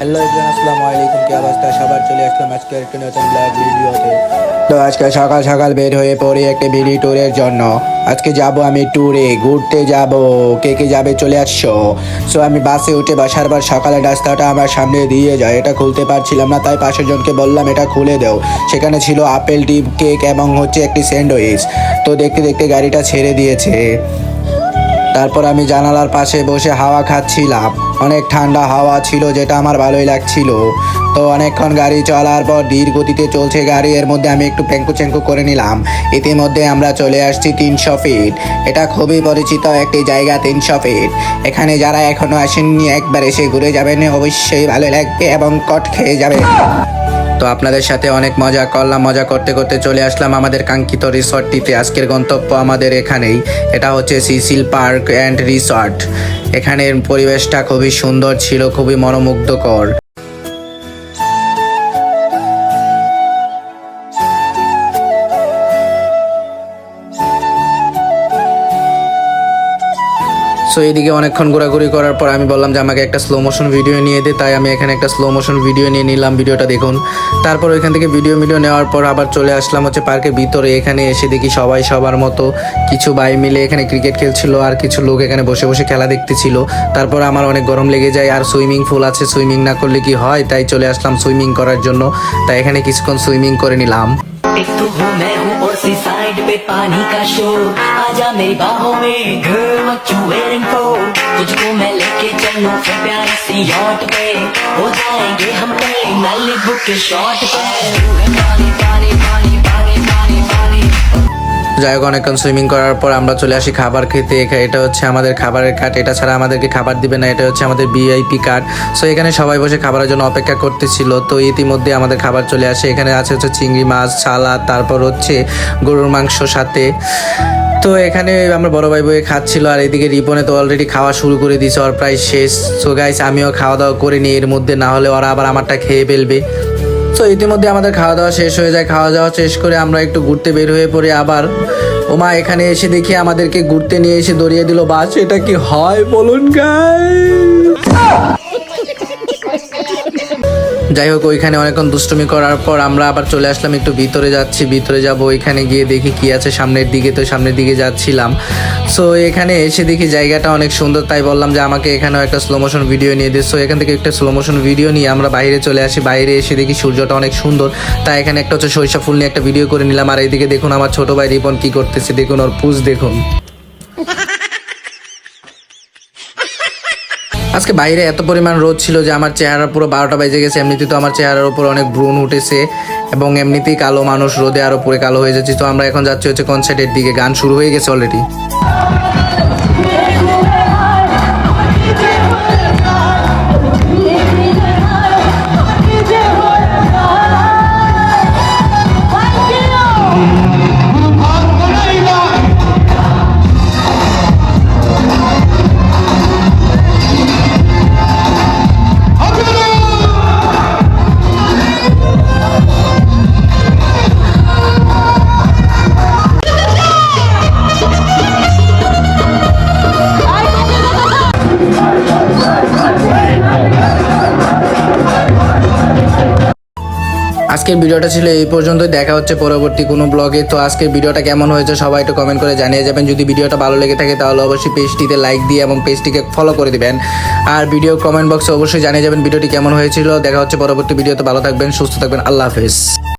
Hello everyone, আসসালামু আলাইকুম, কি অবস্থা? সবার চলে আসলাম আজকে একটা নতুন ব্লগ ভিডিওতে তো আজকে সকাল সকাল বের হয়ে পড়ি একটা বিডি ট্যুরের জন্য। আজকে যাব আমি ট্যুরে ঘুরতে যাব। কে কে যাবে চলে আসছো? সো আমি বাসে উঠে বাসার পর সকালে রাস্তাটা আমার সামনে দিয়ে যায়। এটা খুলতে পারছিলাম না, তাই পাশের জনকে বললাম, এটা খুলে দাও। সেখানে ছিল আপেল ডিম কেক এবং হচ্ছে একটি স্যান্ডউইচ। তো দেখতে দেখতে গাড়িটা ছেড়ে দিয়েছে। তারপর আমি জানালার পাশে বসে হাওয়া খাচ্ছিলাম। অনেক ঠান্ডা হাওয়া ছিল, যেটা আমার ভালোই লাগছিল। তো অনেকক্ষণ গাড়ি চলার পর ধীর গতিতে চলছে গাড়ি, এর মধ্যে আমি একটু প্যাঙ্কু চ্যাঙ্কু করে নিলাম। ইতিমধ্যে আমরা চলে আসছি তিনশো ফিট। এটা খুবই পরিচিত একটি জায়গা, তিনশো ফিট। এখানে যারা এখনও আসেননি, একবার এসে ঘুরে যাবেন। অবশ্যই ভালো লাগবে এবং কট খেয়ে যাবে তো আপনাদের সাথে অনেক মজা করলাম, মজা করতে করতে চলে আসলাম আমাদের কাঙ্ক্ষিত রিসর্টটিতে আজকের গন্তব্য আমাদের এখানেই। এটা হচ্ছে সিসিল পার্ক অ্যান্ড রিসর্ট। এখানের পরিবেশটা খুবই সুন্দর ছিল, খুবই মনোমুগ্ধকর। সো এদিকে অনেকক্ষণ ঘোরাঘুরি করার পর আমি বললাম যে আমাকে একটা স্লো মোশন ভিডিও নিয়ে দে, তাই আমি এখানে একটা স্লো মোশন ভিডিও নিয়ে নিলাম ভিডিওটা দেখুন। তারপর ওইখান থেকে ভিডিও ভিডিও নেওয়ার পর আবার চলে আসলাম হচ্ছে পার্কের ভিতরে। এখানে এসে দেখি সবাই সবার মতো কিছু ভাই মিলে এখানে ক্রিকেট খেলছিল আর কিছু লোক এখানে বসে বসে খেলা দেখতেছিল। তারপর আমার অনেক গরম লেগে যায় আর সুইমিং পুল আছে সুইমিং না করলে কি হয়? তাই চলে আসলাম সুইমিং করার জন্য। তাই এখানে কিছুক্ষণ সুইমিং করে নিলাম। एक तो हूँ, मैं हूँ और सी साइड पे पानी का शोर। आजा मेरी बाहों में girl what you for तुझको मैं लेके चलू फिर प्यारी सी यॉट पे। हो जाएँगे हम पहले नल बुक के शॉट पे पानी पानी যাই হোক সুইমিং করার পর আমরা চলে আসি খাবার খেতে। এটা হচ্ছে আমাদের খাবারের কার্ড এটা ছাড়া আমাদেরকে খাবার দিবে না, এটা হচ্ছে আমাদের ভিআইপি কার্ড সো এখানে সবাই বসে খাবারের জন্য অপেক্ষা করতেছিল। তো, ইতিমধ্যে আমাদের খাবার চলে আসে। এখানে আছে হচ্ছে চিংড়ি মাছ, সালাদ, তারপর হচ্ছে গরুর মাংস সাথে। তো, এখানে আমরা বড় ভাই বয়ে খাচ্ছিল, আর এদিকে রিপনে তো অলরেডি খাওয়া শুরু করে দিয়েছে, ওর প্রায় শেষ। সো গাইস আমিও খাওয়া দাওয়া করে নিই, এর মধ্যে না হলে ওরা আবার আমারটা খেয়ে ফেলবে। তো ইতিমধ্যে আমাদের খাওয়া দাওয়া শেষ হয়ে যায়। খাওয়া দাওয়া শেষ করে আমরা একটু ঘুরতে বের হয়ে পড়ি আবার। ওমা, এখানে এসে দেখি আমাদেরকে ঘুরতে নিয়ে এসে দড়িয়ে দিল বাস। এটা কি হয় বলুন গাই যাই হোক, ওইখানে অনেকক্ষণ দুষ্টুমি করার পর আমরা আবার চলে আসলাম, একটু ভিতরে যাচ্ছি, ভিতরে যাব, ওইখানে গিয়ে দেখি কি আছে সামনের দিকে, তো সামনের দিকে যাচ্ছিলাম। সো এখানে এসে দেখি জায়গাটা অনেক সুন্দর, তাই বললাম যে আমাকে এখানেও একটা স্লো মোশন ভিডিও নিয়ে দে। সো এখান থেকে একটা স্লো মোশন ভিডিও নিয়ে আমরা বাইরে চলে আসি, বাইরে এসে দেখি সূর্যটা অনেক সুন্দর। তাই এখানে একটা হচ্ছে সরিষা ফুল নিয়ে একটা ভিডিও করে নিলাম। আর এইদিকে দেখুন আমার ছোট ভাই রিপন কি করতেছে, দেখুন ওর পুজ দেখুন। আজকে বাইরে এত পরিমাণ রোদ ছিল যে আমার চেহারা পুরো বারোটা বেজে গেছে। এমনিতে তো আমার চেহারার উপর অনেক ব্রণ উঠেছে এবং এমনিতেই কালো মানুষ রোদে আরও পুরে কালো হয়ে যাচ্ছে। তো আমরা এখন যাচ্ছি হচ্ছে কনসার্টের দিকে। গান শুরু হয়ে গেছে অলরেডি আজকের ভিডিওটা ছিল এই পর্যন্ত দেখা হচ্ছে পরবর্তী কোনো ব্লগে তো আজকের ভিডিওটা কেমন হয়েছে সবাই একটু কমেন্ট করে জানিয়ে যাবেন। যদি ভিডিওটা ভালো লেগে থাকে তাহলে অবশ্যই পেজটিতে লাইক দিয়ে এবং পেজটিকে ফলো করে দিবেন। আর ভিডিও কমেন্ট বক্সে অবশ্যই জানিয়ে যাবেন ভিডিওটি কেমন হয়েছিল। দেখা হচ্ছে পরবর্তী ভিডিওতে। ভালো থাকবেন, সুস্থ থাকবেন। আল্লাহ হাফেজ।